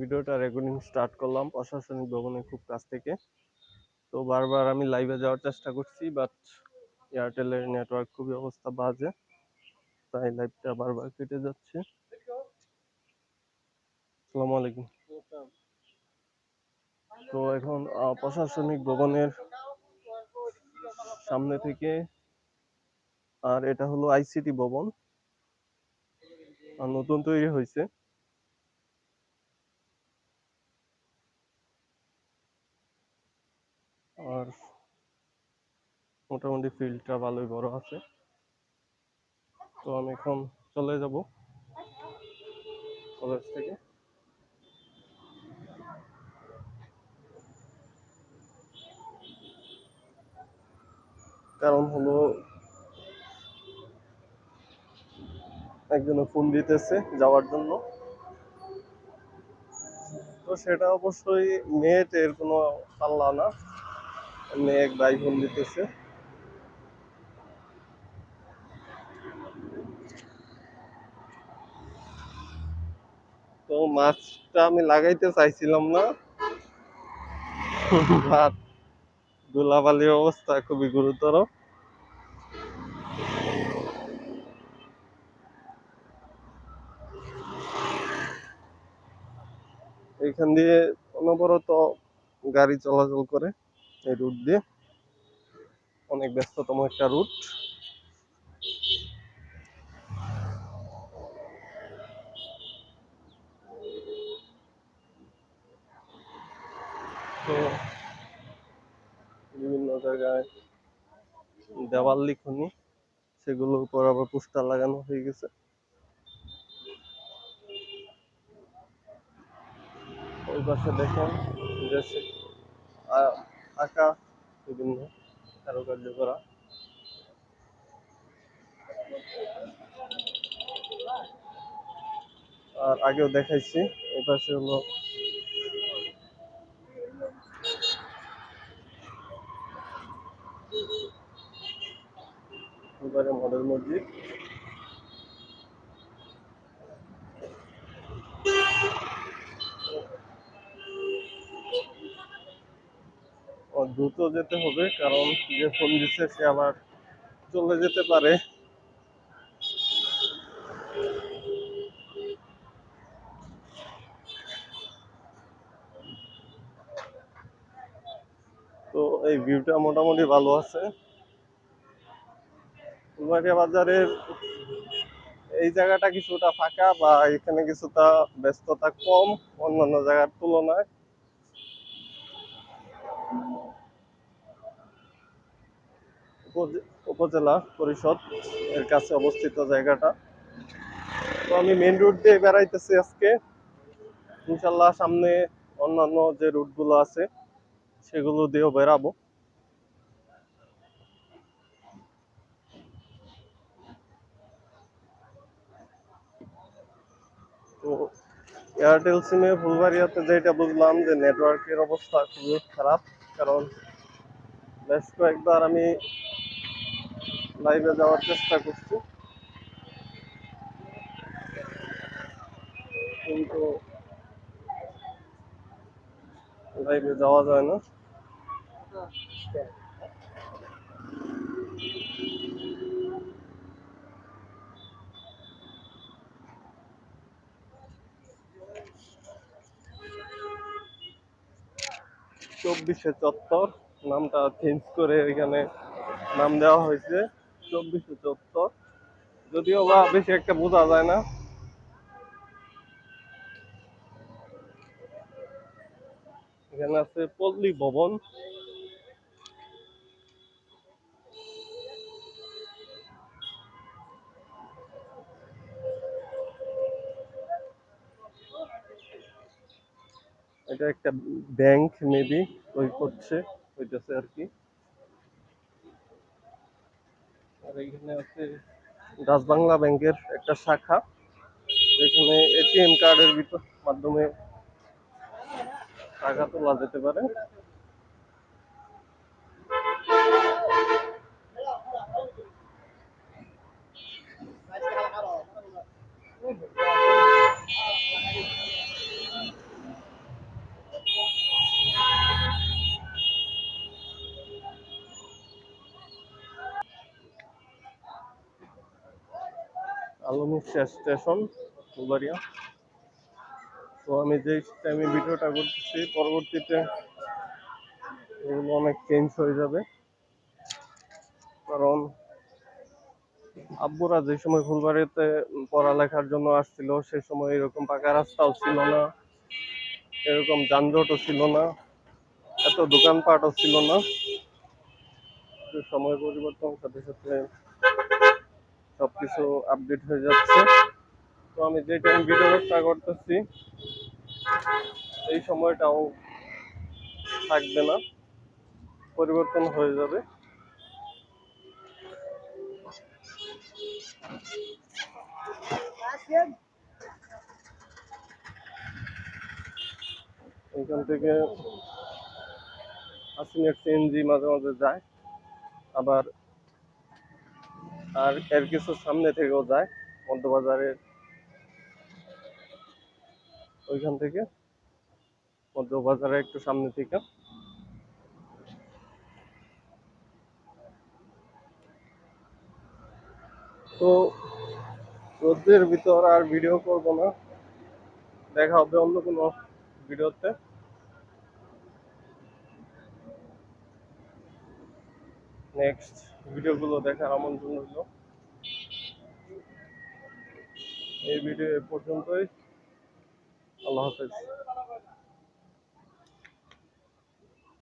ভিডিওটা recording start করলাম প্রশাসনিক ভবনের খুব কাছ থেকে। তো বারবার আমি লাইভে যাওয়ার চেষ্টা করছি বাট এয়ারটেলের নেটওয়ার্ক খুবই অবস্থা বাজে, তাই লাইভটা বারবার কেটে যাচ্ছে। আসসালামু আলাইকুম। তো এখন প্রশাসনিক ভবনের সামনে থেকে, আর এটা হলো আইসিটি ভবন। নতুন তৈরি হয়েছে আর মোটামুটি ফিল্ডটা ভালোই বড় আছে। তো আমি এখন চলে যাব কলেজ থেকে। কারণ হলো একজনে ফোন দিতেছে যাওয়ার জন্য। তো সেটা অবশ্যই নেটের কোনো পাল্লা না। এমনি এক ভাই ফোন দিতেছে। তো মাছটা আমি লাগাইতে চাইছিলাম না। বাট ধুলাবালির অবস্থা খুবই গুরুতর। এইখান দিয়ে অনবরত গাড়ি চলাচল করে এই রুট দিয়ে। অনেক ব্যস্ততম একটা রুট। বিভিন্ন জায়গায় দেওয়াল লিখনি, সেগুলোর উপর আবার পোস্টার লাগানো হয়ে গেছে। ওই পাশে দেখেন আ- আঁকা বিভিন্ন কারুকার্য করা। আর আগেও দেখাইছি, এই পাশে হলো মডেল মসজিদ। দ্রুত যেতে হবে কারণ যে ফোন দিচ্ছে সে আবার চলে যেতে পারে। তো এই ভিউটা মোটামুটি ভালো আছে। ফুলবাড়িয়া বাজারের এই জায়গাটা কিছুটা ফাঁকা বা এখানে কিছুটা ব্যস্ততা কম, অন্যান্য জায়গার তুলনায়। উপজে- উপজেলা পরিষদ এর কাছে অবস্থিত জায়গাটা। তো আমি মেইন রুট দিয়ে বেড়াইতেছি আজকে। ইনশাল্লাহ সামনে অন্যান্য যে রুটগুলো আছে সেগুলো দিয়েও বেরাবো। তো এয়ারটেল সিমে ফুলবাড়িয়াতে যেটা বুঝলাম যে নেটওয়ার্কের অবস্থা খুবই খারাপ, কারণ বেশ কয়েকবার আমি লাইভে যাওয়ার চেষ্টা করছি। লাইভে যাওয়া যায় না। চব্বিশে চত্বর, নামটা চেঞ্জ করে এখানে নাম দেওয়া হয়েছে, চব্বিশে চত্বর। যদিও বা বেশি একটা বোঝা যায় না। এখানে আছে পল্লী ভবন। এটা একটা ব্যাংক, মেবি, ওই করছে হইতেছে আর কি। আর এখানে আছে ডাচ বাংলা ব্যাংকের একটা শাখা। এখানে এটিএম কার্ডের ভিতর মাধ্যমে টাকা তোলা যেতে পারে। আলমুখ স্টেশন ফুলবাড়িয়া। তো আমি যেই টাইমে ভিডিওটা করতেছি, পরবর্তীতে এগুলো অনেক চেঞ্জ হয়ে যাবে। কারণ আব্বুরা যে সময় ফুলবাড়িতে পড়ালেখার জন্য আসছিল, সে সময় এরকম পাকা রাস্তাও ছিল না, এরকম যানজটও ছিল না, এত দোকানপাটও ছিল না। সময় পরিবর্তনের সাথে সাথে সবকিছু আপডেট হয়ে যাচ্ছে। তো আমি যে টাইম ভিডিওটা করতেছি এই সময়টাও থাকবে না। পরিবর্তন হয়ে যাবে। এখান থেকে আসিনের সিএনজি মাঝে মাঝে যায়। আবার আর এর কিছু সামনে থেকেও যায়। মধ্যবাজারের ওইখান থেকে মধ্যবাজারের একটু সামনে থেকে। তো রোদ্রের ভিতর আর ভিডিও করব না। দেখা হবে অন্য কোনো ভিডিওতে। নেক্সট ভিডিওগুলো দেখার আমন্ত্রণ রইল। এই ভিডিও এ পর্যন্তই। আল্লাহ হাফেজ।